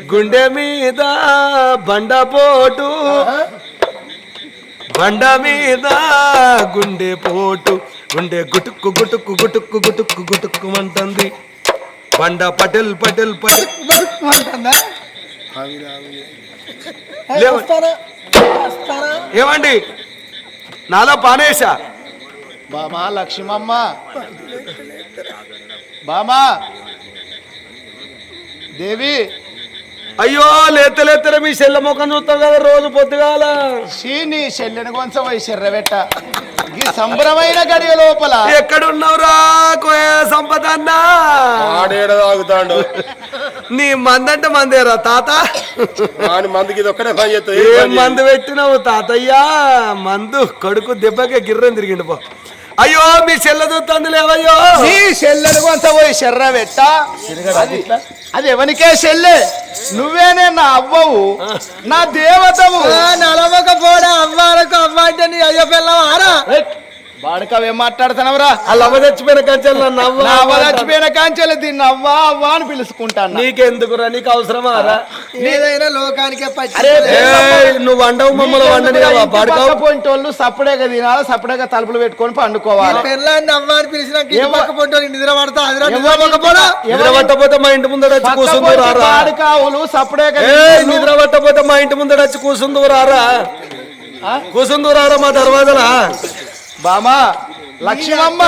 గుండె మీద బండపోటు. బండ మీద గుండె పోటు. గుండె గుటుక్కు గుటుక్కు గుటుక్కు గుటుక్కు గుటుక్కు అంటుంది. బండ పటెల్ పటెల్ పటెల్? ఏమండి? నాలో పానేశా? బామా లక్ష్మమ్మ. బామా. దేవి. అయ్యో లేత లేతర మీ చెల్ల ముఖం చూస్తాం కదా రోజు పొద్దుగాల. షీని చెల్లెని కొంచెం శర్రబెట్ట ఈ సంబరమైన గడియ లోపల. ఎక్కడున్నావురా కోయ సంపద అన్నా ఆడేడ తాగుతాడు. నీ మందంటే మందేరా తాత? వాని మందికి ఇది ఒక్కడే పని చేస్తుంది. ఏ మందు పెట్టినావు తాతయ్యా? మందు కొడుకు దెబ్బకే గిర్రం తిరిగిండు పో. అయ్యో మీ చెల్ల చూస్తుంది లేవయ్యో. నీ చెల్లెని కొంచెం పోయి శర్రబెట్ట అది అది ఎవరికే చెల్లె? నువ్వేనే నా అవ్వవు నా దేవతవు. ఆ, నలవకపోడా అవ్వాలకు అవ్వ అంటే నీ అయ్య పిల్లం ఆరా బాడకవేం మాట్లాడుతున్నావురా? అలా అవ్వ చచ్చిపోయిన కంచెలు నన్ను అవ్వ చచ్చిపోయిన కాంచెలు దీన్ని అవ్వా అవ్వా అని పిలుచుకుంటాను. నీకెందుకురా? నీకు అవసరమా రా? ఏదైనా లోకానికే నువ్వు వండవు మమ్మల్ని వండని పాడుకోవు. పోయింటోళ్ళు సప్పుడేగా తినాలి సప్పుడేగా తలుపులు పెట్టుకొని పండుకోవాలి? పెళ్ళాన్ని అవ్వ అని పిలిచినాక పొంటో నిద్ర పడతా? నిద్ర పట్టపోతే మా ఇంటి ముందర వచ్చి కూసుందు రారా? కావులు ఏ తింటోళ్ళు. నిద్ర పట్టపోతే మా ఇంటి ముందర వచ్చి కూసుందు రారా? కూసుందు రారా మా దర్వాజలా బామా లక్ష్మమ్మ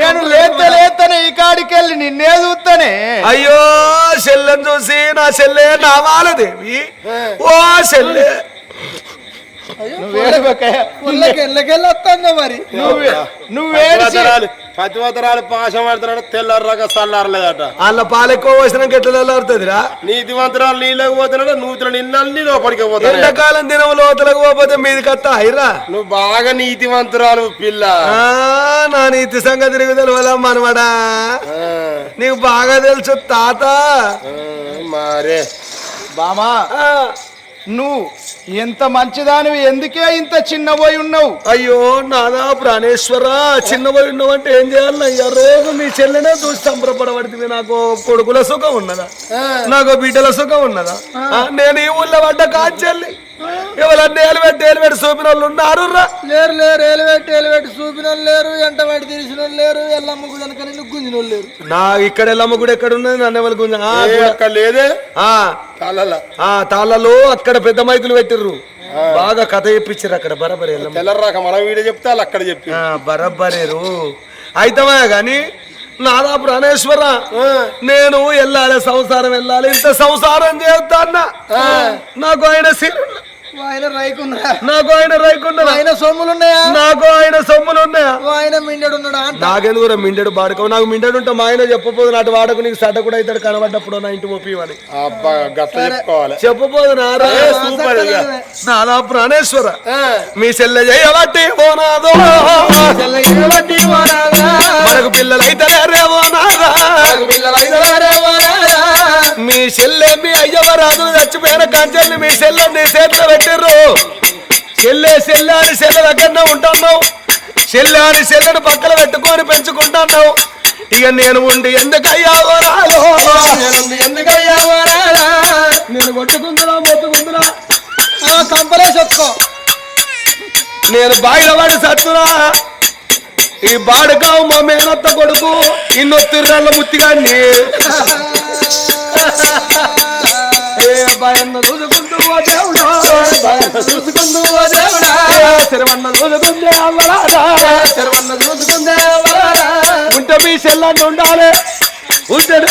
నేను లేత లేతనే ఈ కాడికి వెళ్ళి నిన్నే చూస్తానే అయ్యో చెల్లెని చూసి నా చెల్లె నా దేవి. ఓ చెల్లె. వస్తాంగా మరి. నువ్వే నువ్వేడిచి పతివతరాలు పాశం పడతాడు తెల్లారగా చల్లారలేదట వాళ్ళ పాలు ఎక్కువ పోసినాక ఎట్లా వెళ్ళాడుతుందిరా నీతివంతరాలు నీళ్ళకి పోతున్నాడు నూతులు నిన్నల్ని లోపలికి పోతాడు ఎండాకాలం దినం లోతులకు పోతే మీది కత్త అయిరా నువ్వు బాగా నీతివంతురాలు పిల్ల. ఆ, నా నీతి సంగతి నీకు తెలియదా మనవడా? ఆ, నీకు బాగా తెలుసు తాత. ఆ, మరే. బామా ఆ, నువ్వు ఎంత మంచిదానివి ఎందుకే ఇంత చిన్నబోయి ఉన్నావు? అయ్యో నాదా ప్రాణేశ్వర చిన్న పోయి ఉన్నావంటే ఏం చేయాలి? అయ్యా రోజు మీ చెల్లెనే చూసి సంబరపడబడితే నాకు. కొడుకుల సుఖం ఉన్నదా? నాకు బిడ్డల సుఖం ఉన్నదా? నేను ఈ ఊళ్ళో పడ్డ కాచెల్లి. ఎవరన్నా ఏలుబెట్టి ఏలుబెట్టి చూపిన వాళ్ళు ఉన్నారు రా లేరు లేరు ఏలువెట్టి ఏలువెట్టి చూపిన వాళ్ళు లేరు ఎంట వాడి తీసిన వాళ్ళు లేరు ఎల్లమ్మ గుడనక నిన్ను గుంజిన వాళ్ళు లేరు. నా ఇక్కడ ఎల్లమ్మ గుడి ఎక్కడ ఉన్నది నన్ను ఎవరు గుంజ- అక్కడ లేదే? ఆ, తాళల. ఆ తాళ్ళలో అక్కడ పెద్ద మైకులు పెట్టిర్రు. బాగా కథ చెప్పించారు అక్కడ బరబరి ఎల్లమ్మ. తెల్లరాక మనం వీడియో చెప్తే వాళ్ళు అక్కడ చెప్పి ఆ, బరబ్బరేరు అయితమే గాని నాదా ప్రాణేశ్వర నేను వెళ్ళాలి సంసారం వెళ్ళాలి ఇంత సంసారం చేస్తాన్నా నాకు ఆయన సిరున్న ఆయన రైకున్నాడా? నాకు ఆయన రైకున్నదా ఆయన సొమ్ములు ఉన్నాయా నాకు ఆయన సొమ్ములు ఉన్నాయా ఆయన మిండడు ఉన్నాడా నాకెందుకు రా మిండెడు బాడుకో నాకు మిండెడు ఉంటే మా ఆయన చెప్పపోదు నాటి వాడకు నీకు సడ్డ కూడా అవుతాడు కనబడ్డప్పుడు నా ఇంటి గట్ల చెప్పుకోవాలి. చెప్పపోదు నారా సూపర్. నాదా ప్రాణేశ్వర. మీ చెల్లె చేయబట్టి ఓనాదో చెల్లయ్యబట్టి వారాగా, మనకు పిల్లలైతే రేవో నాదా. పిల్లలైదవారే వారాగా. మీ చెల్లె మీ అయ్యవరాదు చచ్చిపోయిన కంచెల్ని మీ చెల్లె నీ చేతిలో పెట్టిర్రు. చెల్లె చెల్లె అని చెల్లె దగ్గరనే ఉంటున్నావు. చెల్లె అని చెల్లెను పక్కన పెట్టుకొని పెంచుకుంటున్నావు. ఇక నేను ఉండి ఎందుకు అయ్యావో రాలో నేనుంది ఎందుకయ్యా వారాగా? నేను కొట్టుకుందురా మొత్తుకుందురా కంపలేసి వచ్చుకో నేను బాయిల వాడి సత్తురా ఈ బాడుకావు మా మేనత్త కొడుకు ఇన్నొత్తిర్రాళ్ళ ముత్తిగాన్ని భయన్న చూసుకుంటూ ఓ దేవుడా? భయన్న చూసుకుంటూ ఓ దేవుడా? శరవన్న చూసుకుంటే అవ్వరాదా శరవన్న చూసుకుంటే అవ్వరాదా ఉంటే మీ చెల్లని ఉండాలి. ఉంటాడు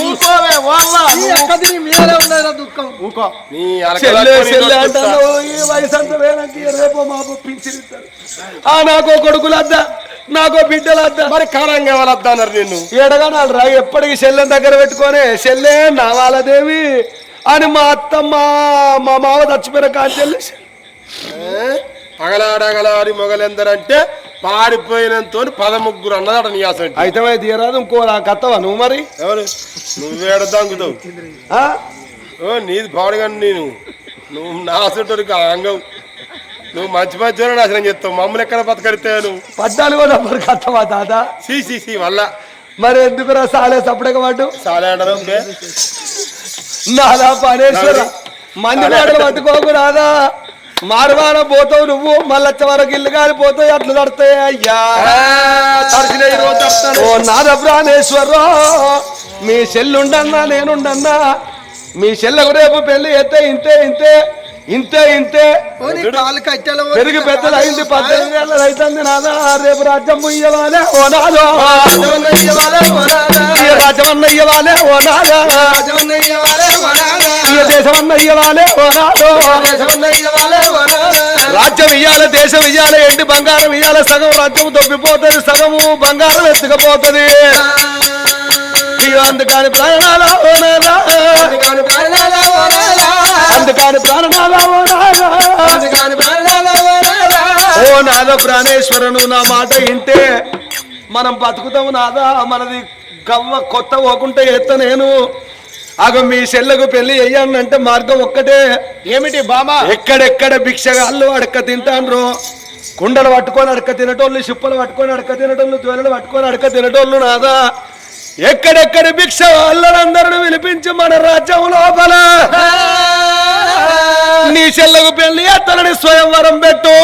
ఊరుకోవే, ఓవ్వా. ఈ అక్కది నీ మీదనే ఉన్నదిరా దుఃఖం. ఊకో. నీ చెల్లె అలకలకు నీ చెల్లె నొచ్చుతా. అంటాను ఈ వయసు అంత వేలకి రేపో మాపో పింఛనిస్తారు ఆ నాకో కొడుకులద్దా నాకో బిడ్డలద్దా? మరి కారంగా ఎవరు వద్దన్నారు నిన్ను? ఎడగనాలు రా ఎప్పటికి చెల్లెని దగ్గర పెట్టుకొని. చెల్లె నావాలదేవి అని మా అత్తమ్మ మా మామ చచ్చిపోయిన కాంచెల్లి అగలాడగలాడి మొగలెందరంటే పాడిపోయినంతో పదముగ్గురు అన్నదట నీ అసలు అయితే తీయరాదు ఇంకో నాకు అత్తవా నువ్వు మరి? ఎవరు? నువ్వేడ దంగుతావు? ఓ నీది పాడుగాని నేను. నువ్వు నా అసంటోరికి అంగం. నువ్వు మంచి మంచి నాశనం చేస్తావు. మమ్మల్ని ఎక్కడ బతకడితే నువ్వు? పద్నాలుగో నంబర్కి అత్తవా తాత? సి సి సి వల్ల మరి ఎందుకురా సాలే సపడక పడ్డు చాలా అంటారు నాదా పనేశ్వర మంది మాటలు పట్టుకోకు రాదా మారువాన పోతావు నువ్వు మళ్ళొచ్చ వరకు ఇల్లు కాలిపోతావు అట్లు తడతాయి అయ్యా. ఓ నాద ప్రాణేశ్వరో మీ చెల్లుండన్నా నేనుండన్నా మీ చెల్లకు రేపు పెళ్ళి ఎత్తే ఇంతే ఇంతే. ఇంతే ఇంతే. పెరిగి పెద్దలు అయింది పద్దెనిమిది ఏళ్ళది అవుతుంది నాదా? రేపు రాజ్యం ఇయ్యవాలే ఓ నాదో రాజ్యమన్న ఇయ్యవాలే ఓ నాదా ఇయ్య దేశమన్న ఇయ్యవాలే ఓ నాదో రాజ్యం ఇయ్యాలి దేశం ఇయ్యాలి ఎండి బంగారం ఇయ్యాలి సగం రాజ్యం దొబ్బిపోతుంది సగము బంగారం ఎత్తుకపోతుంది. అందుకని ప్రాణాల నాదా అందుకని ప్రాణాల నాద ప్రాణేశ్వరను నా మాట ఇంటే మనం బతుకుతాము నాదా మనది గవ్వ కొత్త పోకుంటే ఎత్త నేను. అగ మీ చెల్లెకు పెళ్ళి అయ్యానంటే మార్గం ఒక్కటే. ఏమిటి బామా? ఎక్కడెక్కడ భిక్షగాళ్ళు అడక తింటాన్రో? కుండలు పట్టుకొని అడక తినటోళ్ళు చిప్పలు పట్టుకొని అడక తినటోళ్ళు జ్వలలు పట్టుకొని అడక తినటోళ్ళు నాదా? ఎక్కడెక్కడ భిక్ష వాళ్ళందరిని పిలిపించి మన రాజ్యం లోపల నీ చెల్లకు పెళ్ళి ఎత్తనని స్వయంవరం పెట్టు.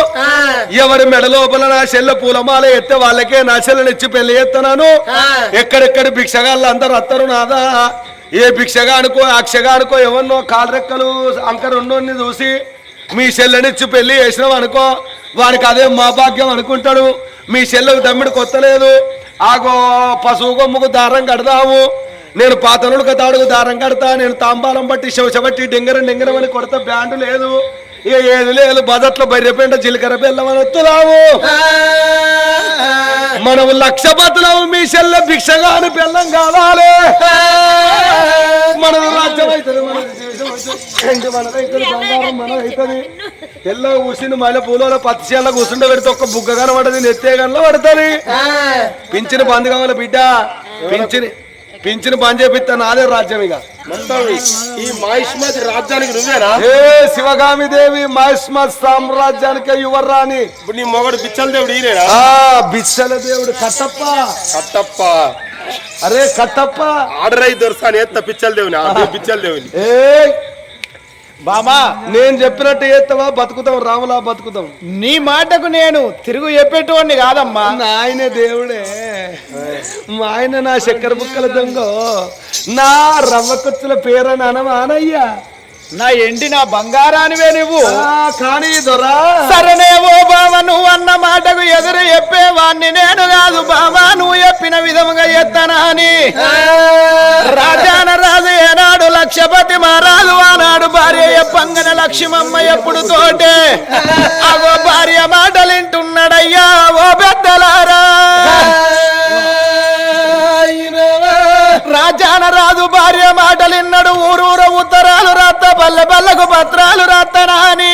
ఎవరి మెడ లోపల నా చెల్లె పూలమాల ఎత్తే వాళ్ళకే నా చెల్లెనిచ్చి పెళ్ళి ఎత్తనాను ఎక్కడెక్కడ భిక్షగాళ్ళు అందరు అత్తరు నాదా? ఏ భిక్షగానుకో అక్షగానుకో ఎవరినో కాలరెక్కలు అంకరున్నోని చూసి మీ చెల్లెనిచ్చి పెళ్ళి చేసినాం అనుకో వానికి అదే మా భాగ్యం అనుకుంటాడు. మీ చెల్లెకు దమ్మిడి కొత్తలేదు. ఆగో పశువు కొమ్ముకు దారం కడదాము నేను పాతనుడికి తాడుకు దారం కడతా నేను తాంబాలం బట్టి శవశబట్టి డింగరం డింగరం అని కొడతా బ్యాండు లేదు. ఇక ఏది లేదు బజట్లో బర్రెపెంట జీలకర్ర బెల్లం అని వస్తున్నాము మనం లక్ష బతులము మీ చెల్ల భిక్షగాను బెల్లం కావాలి. మనది రాజ్యం అవుతుంది తెల్ల కూర్చుని మళ్ళీ పూలలో పత్తి చేల కూర్చుంటే పెడితే ఒక్క బుగ్గ కనబడది నెత్తే కన్నా పడుతుంది. పింఛన్ బంద్ కావాలి బిడ్డ. పింఛన్ పింఛన్ బంద్ చేపిస్తా నాదే రాజ్యం ఇక. మొత్తం ఈ మహిష్మతి రాజ్యానికి నువ్వేనా? ఏ శివగామి దేవి మహిష్మత్ సామ్రాజ్యానికి యువరాణి. ఇప్పుడు నీ మొగడు బిచ్చల దేవుడు ఈయనేనా? ఆ బిచ్చల దేవుడు కట్టప్ప. కట్టప్ప. అరే కట్టప్ప. ఆర్డర్ అయి దొరుకుతాను ఎత్త పిచ్చల దేవుని ఆ పిచ్చల దేవుని. ఏ బామా నేను చెప్పినట్టు చేస్తావా? బతుకుతాం రాములా బతుకుతాం. నీ మాటకు నేను తిరుగు చెప్పేటోడిని కాదమ్మా. ఆయన దేవుడే. మా ఆయన నా చక్కెర బుక్కల దొంగ. నా రవ్వ కుచ్చుల పేరని అనమానయ్యా. నా ఎండి నా బంగారానివే నువ్వు. కానీ దొరా. సరేనేవో బావ నువ్వు అన్న మాటకు ఎదురు చెప్పేవాణ్ణి నేను కాదు బావా నువ్వు చెప్పిన విధముగా ఎత్తనా అని. రాజాన రాజు ఏనాడు లక్షపతి మహారాజు ఆనాడు భార్య చెప్పంగన లక్ష్మమ్మ ఎప్పుడు తోటే. అగో భార్య మాటలు వింటున్నాడయ్యా ఓ పెద్దలారా. రాజాన రాజు భార్య మాటలు విన్నాడు ఊరూర ఉత్తరాలు బల్ల బల్లకు పత్రాలు రాత్తనా అని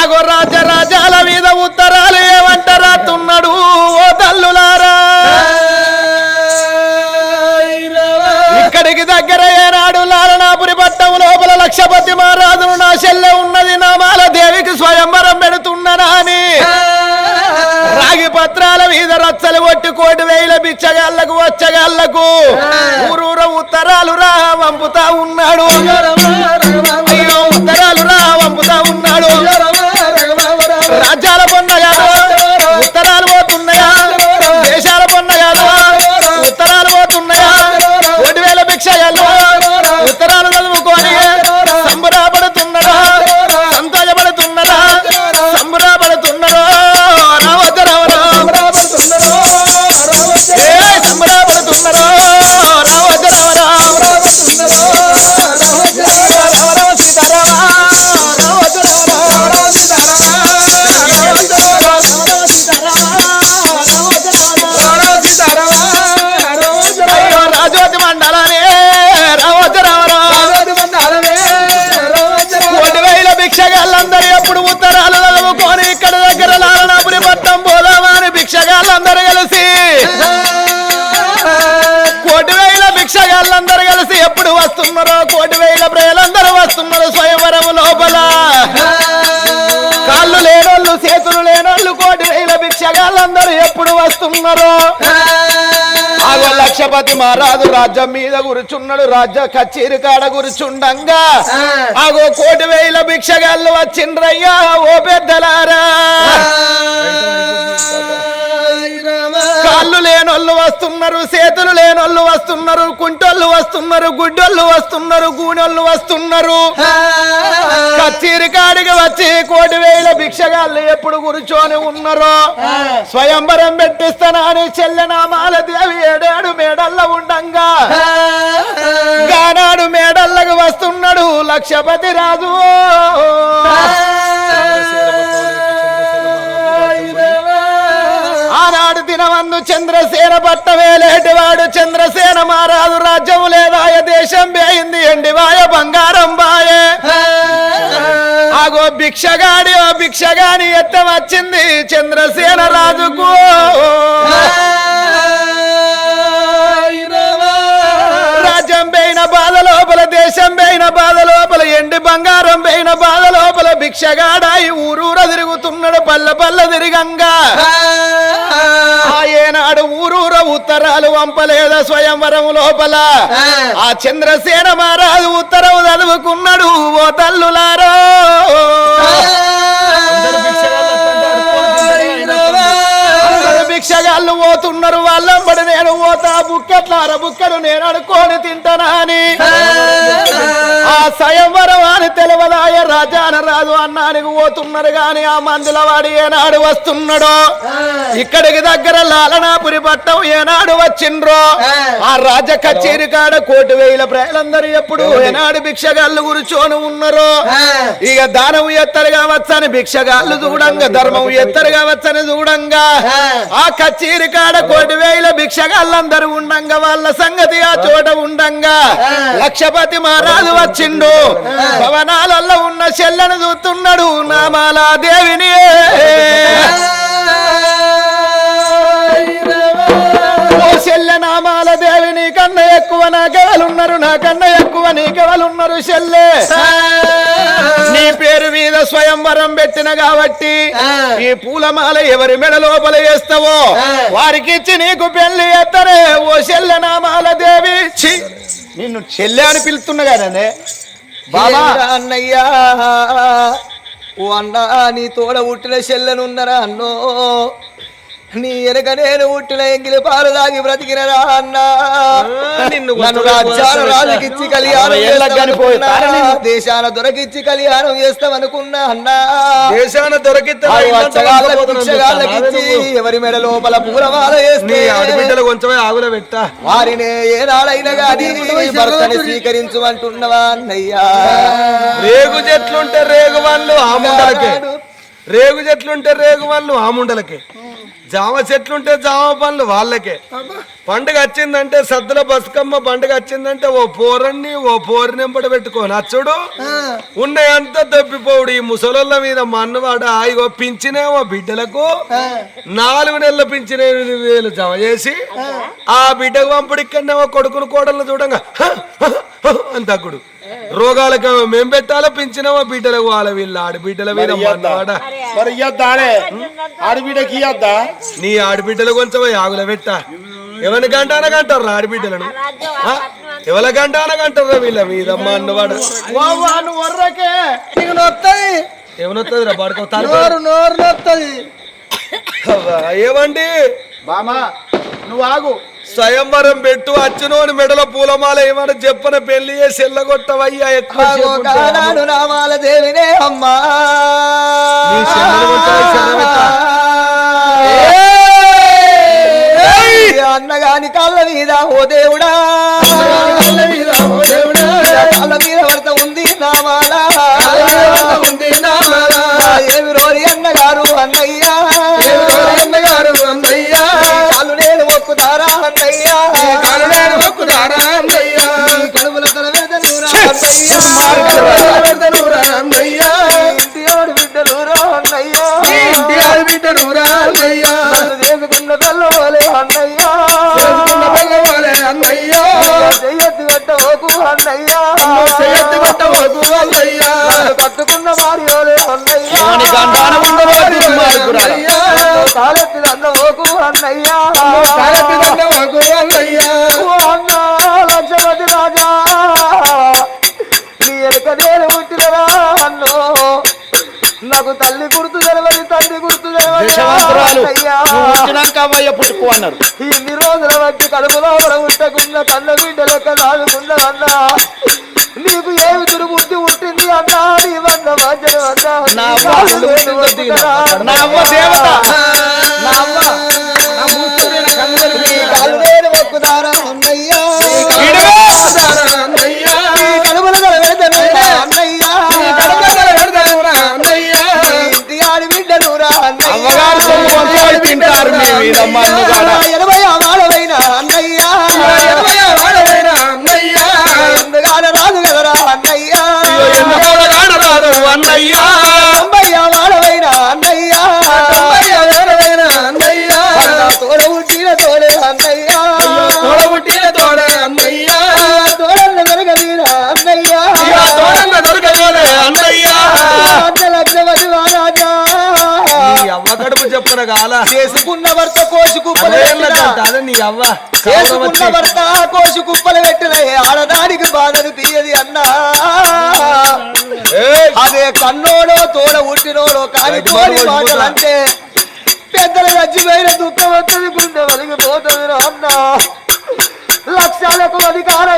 అగో రాజ రాజాల మీద ఉత్తరాలు ఏమంట రాస్తున్నాడు ఓ తల్లులారా? ఇక్కడికి దగ్గర ఏనాడు లాలనాపురి పట్టం లోపల లక్షపతి మహారాజును మీద రచ్చలు కొట్టి కోటి వేల బిచ్చగాళ్ళకు వచ్చగాళ్ళకు ఊరూర ఉత్తరాలు రా వంపుతా ఉన్నాడు. అయ్యో ఉత్తరాలు భిక్షగాళ్ళందరూ ఎప్పుడు వస్తున్నారో? ఆగో లక్షపతి మహారాజు రాజ్యం మీద కూర్చున్నాడు. రాజ్య కచేరి కాడ కూర్చుండంగా. ఆగో కోటి వేల భిక్షగాళ్ళు వచ్చిండ్రయ్యా ఓ పెద్దలారా. కాళ్ళు లేనోళ్ళు వస్తున్నారు చేతులు లేనోళ్ళు వస్తున్నారు కుంటోళ్ళు వస్తున్నారు గుడ్డోళ్ళు వస్తున్నారు గూనోళ్ళు వస్తున్నారు. కచేరి కాడికి వచ్చి కోటి వేల భిక్షగాళ్ళు ఎప్పుడు కూర్చొని ఉన్నారో? స్వయంవరం పెట్టిస్తానని చెల్లెనామాల దేవి ఏడేడు మేడల్ల ఉండంగా. గానాడు మేడల్లకు వస్తున్నాడు లక్షపతి రాజు. ఆనాడు దినవందు చంద్రసేన పట్టవేలేటివాడు చంద్రసేన మారాదు రాజ్యం లేదాయ దేశం వేయింది ఎండివాయ బంగారం బాయే. ఆగో భిక్షగాడి ఓ భిక్షగాని ఎత్త వచ్చింది చంద్రసేన రాజుకు. రాజ్యం పోయిన బాధ లోపల దేశం పోయిన బాధ లోపల ఎండి బంగారం పోయిన బాధ భిక్షగాడాయి ఊరూర తిరుగుతున్నాడు పల్లె పల్లె తిరిగంగా. ఆ ఏనాడు ఊరూర ఉత్తరాలు వంపలేద స్వయంవరం లోపల? ఆ చంద్రసేన మహారాజు ఉత్తరం చదువుకున్నాడు ఓ తల్లులారో. భిక్షగాళ్ళు పోతున్నారు వాళ్ళంబడి నేను పోతా బుక్కట్లార బుక్కలు నేను అనుకోని తింటానా అని ఆ స్వయంవరం అని తెలవదాయ రాజాన రాజు అన్నానికి పోతున్నారు గాని ఆ మందుల వాడు ఏనాడు వస్తున్నాడో? ఇక్కడికి దగ్గర లాలనాపురి పట్టం ఏనాడు వచ్చిండ్రో? ఆ. రాజ కచేరి కాడ కోటి వేల ప్రజలందరూ ఎప్పుడు ఏనాడు భిక్షగాళ్ళు కూర్చొని ఉన్నారో? ఇక దానం ఎత్తరుగా వచ్చని భిక్షగాళ్ళు చూడంగా ధర్మం ఎత్తరుగా వచ్చని చూడంగా. ఆ. కచేరి కాడ కోటి వేల భిక్షగాళ్ళందరూ ఉండంగా వాళ్ళ సంగతి ఆ చోట ఉండంగా. లక్షపతి మహారాజు వచ్చిండు. భవనాలలో ఉన్న చెల్లను చూస్తున్నాడు. నామాల దేవిని. ఓ చెల్లె నామాల దేవి నీకన్నా ఎక్కువ నాకెవలున్నారు నాకన్నా ఎక్కువ నీకెవలున్నారు చెల్లె. నీ పేరు మీద స్వయంవరం పెట్టిన కాబట్టి ఈ పూలమాల ఎవరి మెడ లోపల వేస్తావో? వారికి ఇచ్చి నీకు పెళ్ళి ఎత్తరే ఓ చెల్లె నామాల దేవి! నిన్ను చెల్లె అని పిలుతున్నా కదండి బాబా! అన్నయ్యా? ఓ అన్న నీ తోడ పుట్టిన చెల్లెనున్నరా అన్నో? నీ వెనక నేను పుట్టిన ఎంగిలి పాలు దాగి బ్రతికినరా అన్నా? నిన్ను నన్ను రాజ్యాల రాజుకిచ్చి కళ్యాణం. దేశాన దొరకిచ్చి కళ్యాణం చేస్తామనుకున్నా అన్నా. దేశాన భిక్షగాళ్ళకిచ్చి ఎవరి మెడ లోపల పూలమాల నీ వేస్తే ఆడబిడ్డలు కొంచెమే ఆగుల పెట్టా. వారిని ఏనాడైనా గాని భర్తని స్వీకరించమంటున్నవా అన్నయ్యా? రేగు చెట్లుంటే రేగు వాళ్ళు ఆ ముండలకే రేగు చెట్లుంటే రేగు వాళ్ళు ఆ ముండలకే. జామ చెట్లుంటే జామ పండ్లు వాళ్ళకే. పండుగ వచ్చిందంటే సద్దుల బతుకమ్మ పండుగ వచ్చిందంటే ఓ పోరన్ని ఓ పోరి నింపడ పెట్టుకోని అచ్చుడు ఉన్నాయంతా దొబ్బిపోవుడు. ఈ ముసలోళ్ళ మీద మన్నువాడ. ఇగో పింఛనేమో బిడ్డలకు. నాలుగు నెలల పింఛన ఎనిమిది వేలు జమ చేసి ఆ. బిడ్డకు పంపుడు ఇక్కడనేమో కొడుకును కోడలను చూడంగా. అని తగ్గుడు. రోగాలకు మేం పెట్టాలో పింఛనేమో బిడ్డలకు వాళ్ళ. వీళ్ళ ఆడబిడ్డల మీద మన్నువాడ మరి ఇయ్యద్దానే ఆడబిడ్డకి ఇయ్యద్దా నీ ఆడబిడ్డలు కొంచెం ఆగుల పెట్ట. ఎవరి గంటానకంటారు ఆడబిడ్డలను ఆ? ఎవరి గంటానకంటారు వీళ్ళ మీద వావా, నువ్వు వర్రకే నీకు నొత్తది. రా పడుకోతాను నోరు నోరు నొత్తది. ఏమండి? బామా నువ్వు ఆగు. స్వయంవరం పెట్టు అచ్చునోని మెడలో పూలమాల ఏమని చెప్పన పెళ్ళి చేసి ఎల్లగొట్టవయ్యా ఎక్కువ నామాల దేవినే అమ్మా! అన్నగాని కాళ్ళ మీద ఓ దేవుడా. కట్టుకున్న వాని గండాన ఉండవో దుర్మార్గురాలా. కాలెత్తి కాలెత్తి దండవకు అన్నయ్యా. నాకు తల్లి గుర్తు తెలవని తండ్రి గుర్తు పుట్టుకో అన్నారు. ఇన్ని రోజుల బట్టి కడుపులో ఉండకున్న కన్న బిడ్డ లెక్క దాదుకున్న అన్నా నీకు ఏమి దుర్బుద్ధి పుట్టింది అన్నా? నా దేవత. నా నా మొక్కుదారా வீரம்மா పెట్టిన అదే నీ అవ్వ చేసుకున్న భర్త కోసి కుప్పలు పెట్టిన ఆడదానికి బాధను తీయది అన్నా. అదే కన్నోడో తోడ ఉట్టినోడో కాని కోరి మాటలు అంటే పెద్దలు చచ్చిపోయిన దుఃఖం వస్తుంది గుండె వలిగిపోతుంది అన్నా. లక్షలకు అధికారైన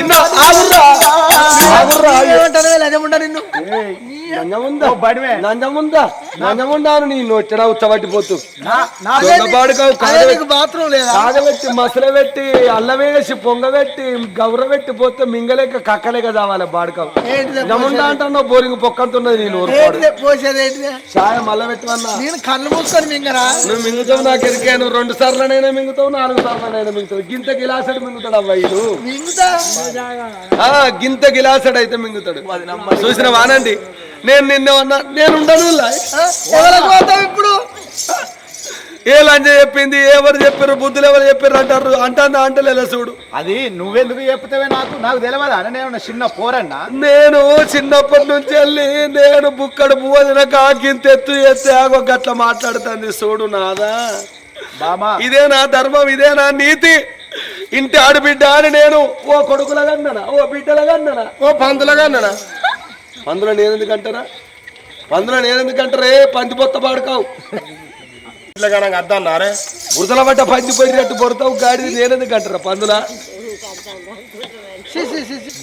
ఇన్న ఆగుర్రా. నంజముందా నంజముందాను నీ నొచ్చడా ఉచ్చబట్టిపోతూ బాత్రూమ్ లేదా? కాగబెట్టి మసలబెట్టి అల్లవేసి పొంగబెట్టి గౌరబెట్టి పోతే మింగలేక కక్కలేక చావాలి బాడుకావు నముండా అంటున్నావు బోరింగ్ పొక్కంతున్నది నేను చాయ మల్ల పెట్టమన్నా? నేను కళ్ళు మూసుకొని మింగరా? నువ్వు మింగుతావు నాకు ఎరికే నువ్వు రెండు సార్లనైనా మింగుతావు నాలుగు సార్లనైనా మింగుతావు. గింత గిలాసడు మింగుతాడు అవ్వయ్యలు మింగుతా? ఆ, గిలాసడు అయితే మింగుతాడు చూసిన వానండి నేను నిన్న నేను ఉండను ఇప్పుడు? ఏ లంజ చెప్పింది? ఎవరు చెప్పారు బుద్ధులు ఎవరు చెప్పారు అంటారు? అంటాను అంటలే చూడు. అది నువ్వెందుకు చెప్తావే నాకు? నాకు తెలియదా నేను చిన్న పోరన్నా? నేను చిన్నప్పటి నుంచి వెళ్ళి నేను బుక్కడు పువ్వదినక గింత ఎత్తు ఎత్తే ఆగో గట్ల మాట్లాడుతుంది. చూడు నాదా. బామా. ఇదే నా ధర్మం ఇదే నా నీతి. ఇంటి ఆడబిడ్డ అని నేను. ఓ కొడుకులగా అన్నానా? ఓ బిడ్డలుగా అన్నానా? ఓ పంతులుగా అన్నాడా పందులో నేను ఎందుకంటారా పందులో నేను ఎందుకంటారే పంది పొత్త పాడుకావు. ఇట్లా నాకు అద్దన్నారే బురదల పట్ట పంది పోయినట్టు పొడతావు గాడి నేను ఎందుకంటారా పందుల?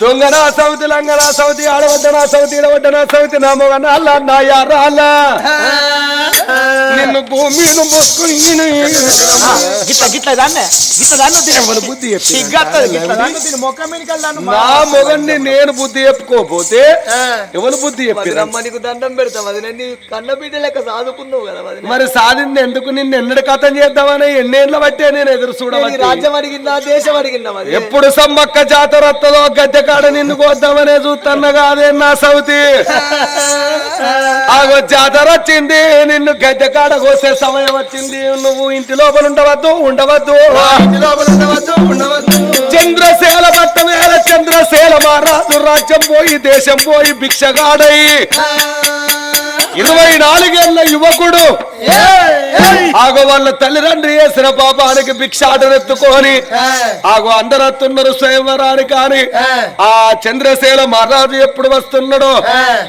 దొంగన సౌతి లంగన సౌతి ఆడవద్దన సౌతి ఇడవద్దన సౌతి నా మొగన అల్ల నా యారాల. నిన్ను భూమి మొక్కుని గిట్ల గిట్ల దాన్నే గిట్ల తినే బుద్ధి నా మొగన్ని నేను బుద్ధి చెప్పుకోపోతే ఎవరు బుద్ధి చెప్పిరా దండం పెడతాం అది నేను కన్న బిడ్డ లెక్క సాదుకున్నావు కదా వదిన. మరి సాధింది ఎందుకు? నిన్ను ఎన్నడు కథం చేద్దామని ఎన్నేళ్ళ బట్టే నేను ఎదురు చూడవచ్చు రాజ్యం అడిగిందా దేశం అడిగిందా మరి ఎప్పుడు సమ్మక్క జాతర వస్తుందో గద్దె కాడ నిన్ను కోద్దామనే చూస్తున్న కాదే నా సౌతి. ఆగో జాతర వచ్చింది నిన్ను గద్దె కాడ కోసే సమయం వచ్చింది. నువ్వు ఇంటి లోపల ఉండవద్దు ఉండవద్దు. చంద్రశేల బట్ట వేల చంద్రశేల మహారాజు రాజ్యం పోయి దేశం పోయి భిక్షగాడై. ఇరవై నాలుగేళ్ళ యువకుడు. ఆగో వాళ్ళ తల్లిదండ్రి వేసిన పాపానికి భిక్షాటనెత్తుకొని ఆగో అందరు వస్తున్నారు స్వయంవరానికి కానీ ఆ చంద్రశేల మహారాజు ఎప్పుడు వస్తున్నాడో?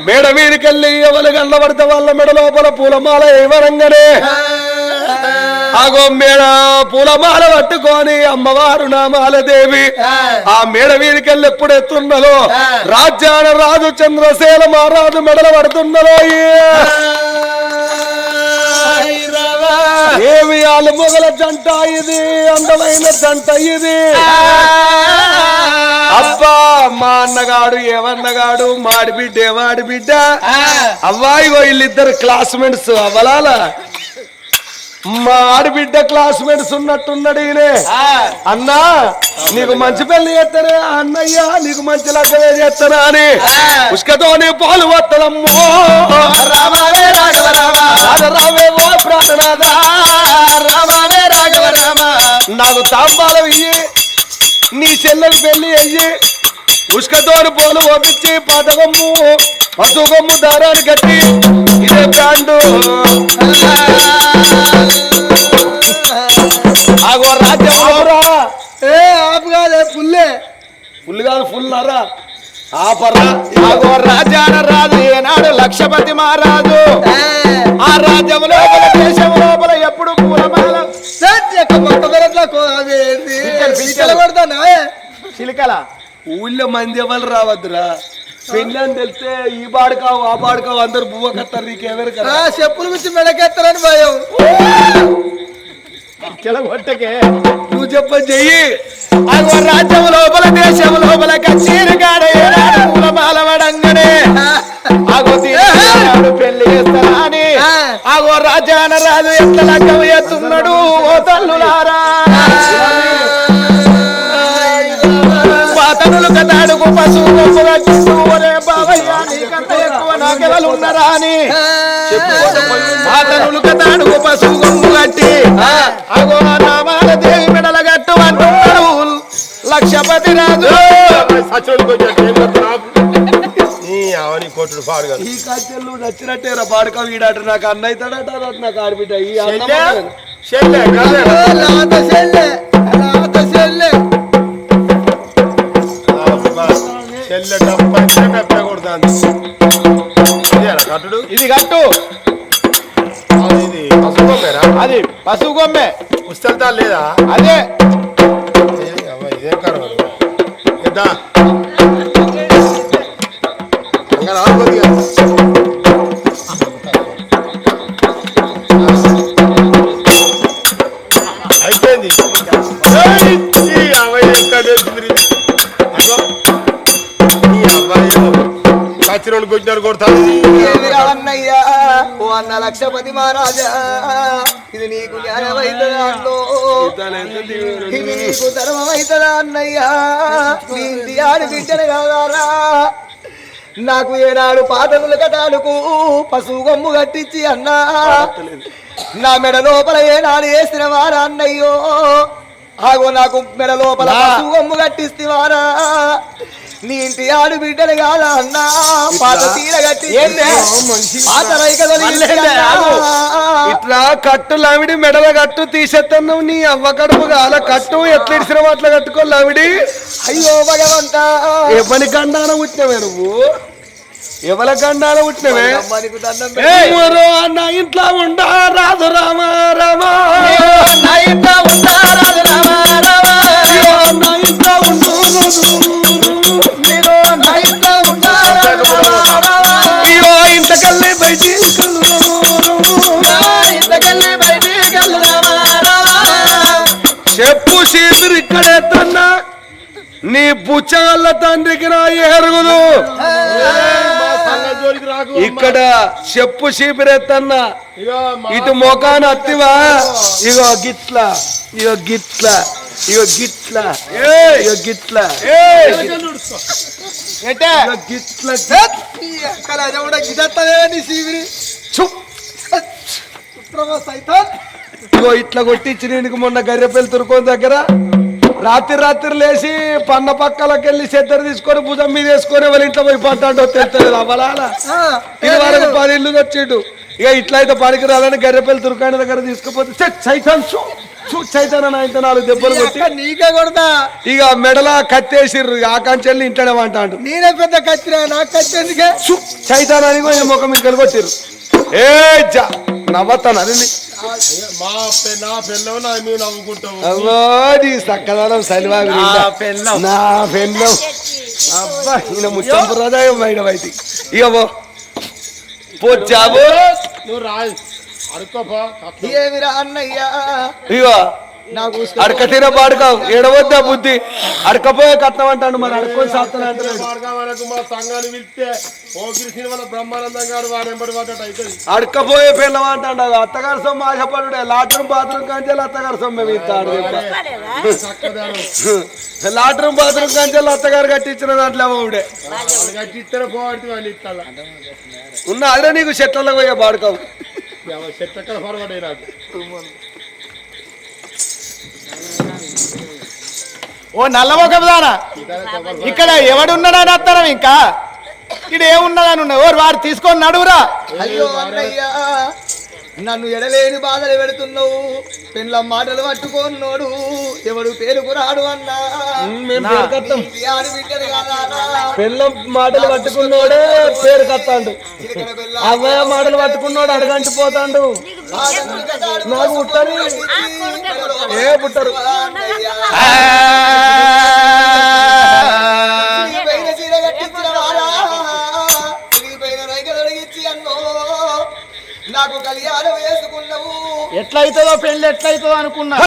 మేడ మీదకెళ్ళి ఎవరు కళ్ళబడితే వాళ్ళ మెడ లోపల పూలమాల ఏమనంగానే ఆగో మేడ పూలమాల పట్టుకొని అమ్మవారు నామాల దేవి. ఆ. మేడ మీదకెళ్ళి ఎప్పుడు ఎత్తున్నదో రాజ్యాన రాజు చంద్రశేల మహారాజు మెడల పడుతున్నదో ఏమి ఆలుమొగల జంట ఇది అందమైన జంట ఇది. అబ్బా మా అన్నగాడు ఏమన్నగాడు మాడి బిడ్డ ఏమాడి బిడ్డ. అవ్వాయిగో వీళ్ళిద్దరు క్లాస్మేట్స్ అవ్వలాల? మా ఆడబిడ్డ క్లాస్మేట్స్ ఉన్నట్టున్నాడు ఈయనే. అన్నా నీకు మంచి పెళ్ళి చేస్తానే అన్నయ్య నీకు మంచి లగ్గమే చేస్తానా అని. ఉష్కతోనే పాలు వత్తలమ్మో రామావే రాఘవ రామ. రామే ఓ ప్రాణనాథ. రామావే రాఘవ రామ. నాకు తాంబాలం ఇయ్యి నీ చెల్లెకి పెళ్ళి అయ్యి ఉష్కతోని పోలు పంపించి పదగమ్ము పసుగమ్ము దారాన్ని కట్టి బ్రాండు ఆగో రాజ్యం ఏ ఆపు కాదే పుల్లే ఫుల్ కాదు ఫుల్ నరా ఆపరా ఆగో రాజాన రాజు ఏనాడు లక్షపతి మహారాజు. ఆ రాజ్యం లోపల దేశం లోపల ఎప్పుడు పూలమాల. కొడతానా? ఏ? చిలికల? ఊళ్ళో మంది ఎవరు రావద్దురా? పెళ్ళి అని తెలిస్తే ఈ బాడుకావు ఆ బాడుకావు అందరు బువ్వ కత్తారు నీకెవరు ఆ, కదా? చెప్పులు గుచ్చి మెడకెత్తారని భయం. చెలగొట్టకే నువ్వు చెప్పని చెయ్యి. ఆగో రాజ్యం లోపల దేశం లోపల కచేరి కాడ ఏనాడు పూలమాల వడంగనే ఆగో తీరు పెళ్ళి చేస్తారా అని ఆగో రాజాన రాజు ఎట్ల లగ్గం ఎత్తున్నాడు ఓ తల్లులారా. కథాడుకు పశువు చూస్తూ ఒరే ఎక్కువ ఉన్నారా అని. పశువు గొమ్ము కట్టి అగో నామాల దేవి మెడల గట్టు అంటున్నాడు లక్షపతి రాజు. కొట్టుడు ఈ కట్టెలు నచ్చినట్టే రా బాడుకావు ఈడాట నాకు అన్న అవుతాడట నాకు ఆడబిడ్డ. ఈ అన్న చెల్లె. చెల్లె చెల్లె కొడుతుంది. కట్టుడు? ఇది గట్టు ఇది పసుపు పేరా అది పశువు గొమ్మె పుస్తెళ్తా లేదా? అదే. ఇదేం ఇద్దా కచ్చిరోళ్ళు కొట్టినారు కొడతాను ఏమిరా అన్నయ్యా ఓ అన్న లక్షపతి మహారాజా ఇది నీకు న్యాయమైతదా అన్నో? ఇది నీకు ధర్మమైతదా అన్నయ్యా? నీ ఇంటి ఆడి బిడ్డను కాదారా? నాకు ఏనాడు పాదములు కటాడుకు పశువు గొమ్ము కట్టించి అన్నా. నా మెడ లోపల ఏనాడు వేసిన వారా అన్నయ్యో? ఆగో నాకు మెడ లోపల పశువు గొమ్ము కట్టిస్తేవారా? నీ ఇంటి ఆడు బిడ్డలు కాదా అన్నా? పాత తీర కట్టి పాత రైక తొలగించి అన్నా. ఇట్లా కట్టు లావిడి మెడల కట్టు తీసేస్తాను నీ అవ్వ కడుపు కాల కట్టు ఎట్లా అట్లా కట్టుకో లావిడి అయ్యో భగవంత. ఎవరి గండాన పుట్టినవే నువ్వు? ఎవరి గండాన పుట్టినవే? అమ్మనికి దండం ఎవరో నా ఇంట్లో ఉండా? రాదు రామ రామ. నా ఇంట్లో చెప్పు చీపురు ఇక్కడే తన్నా నీ బుచ్చగల్ల తండ్రికి నా ఎరుగుదు ఇక్కడ చెప్పు చీపురెత్తన్నా ఇగో ఇటు మొఖాన అత్తివా? ఇగో గిట్ల ఇగో గిట్ల. ఇగో గిట్ల. ఇగో గిట్ల. గిట్ల. కూడా సీవిరి ఇగో ఇట్లా కొట్టించి నేను మొన్న గర్రెపల్లి తురుకోని దగ్గర. రాత్రి రాత్రి లేచి పన్న పక్కలకి వెళ్ళి చెద్దరు తీసుకొని భుజం మీద వేసుకొని వాళ్ళ ఇంట్లో పోయి పట్టాడో తెలుస్తుంది అవ్వాలా? ఆ, ఇది వరకు పది ఇల్లు వచ్చిండు ఇక ఇట్లా అయితే పనికి రాలని గర్రెపల్లి తురుకాయన దగ్గర తీసుకుపోతే "ఛే, చైతాన్ చూ చైతాన్ నాలుగు దెబ్బలు కొట్టి. నీకే కొడతా. ఇక మెడల కత్తేసిర్రు ఆ కంచెల్ని ఇంట్లోనే అంటాడు నేనే పెద్ద కత్తిరా నాకు కత్తి ఎందుకే? చూ చైతాన్ అని కూడా ముఖం ఇంకా కొట్టిర్రు ఏ జా నవ్వతాను అది నా. సక్కదనం పెళ్ళం. అబ్బా ఈయన బయట ఇక పో పో జాబు నువ్వు రా అడుక్కోపా ఏమిరా అన్నయ్యా? ఇగో నాకు అడక తీర పాడుకావు ఏడవద్దా బుద్ధి? అడకపోయే కట్నం అంటాడు మరి అడుకొని అవుతుంది అడకపోయే పిల్లవ అంటాడు. అది. అత్తగారి సొమ్ము ఆశపడుడే. లాట్రూమ్ బాత్రూమ్ కంచెలు అత్తగారి సొమ్ము మేము ఇస్తాడు లాట్రూమ్ బాత్రూమ్ కంచెలు అత్తగారు కట్టించిన దాంట్లో ఇస్తాల ఉన్న అదే నీకు చెట్లలో పోయే పాడుకావు చెట్టెక్కడ పొరపడ్డాయి నాకు ఓ నల్లమొఖం దానా ఇక్కడ ఎవడున్నాడని అత్తనం ఇంకా? ఇక్కడ ఏమున్నదని ఉన్నది ఓ వారు తీసుకొని నడువురా. అయ్యో అన్నయ్యా. నన్ను ఎడలేని బాధలు పెడుతున్నావు. పెళ్ళ మాటలు పట్టుకోన్నోడు. ఎవడు పేరుకురాడు అన్నా? పిల్లం మాటలు పట్టుకున్నోడే పేరు కత్తాడు. అవ్వయ్య మాటలు పట్టుకున్నోడు అడగంటి పోతాడు. నాకు పుట్టని ఏ పుట్టరు కళ్యాణం వేసుకున్నావు ఎట్లయితుందో పెళ్ళి ఎట్లయితుందో అనుకున్నా.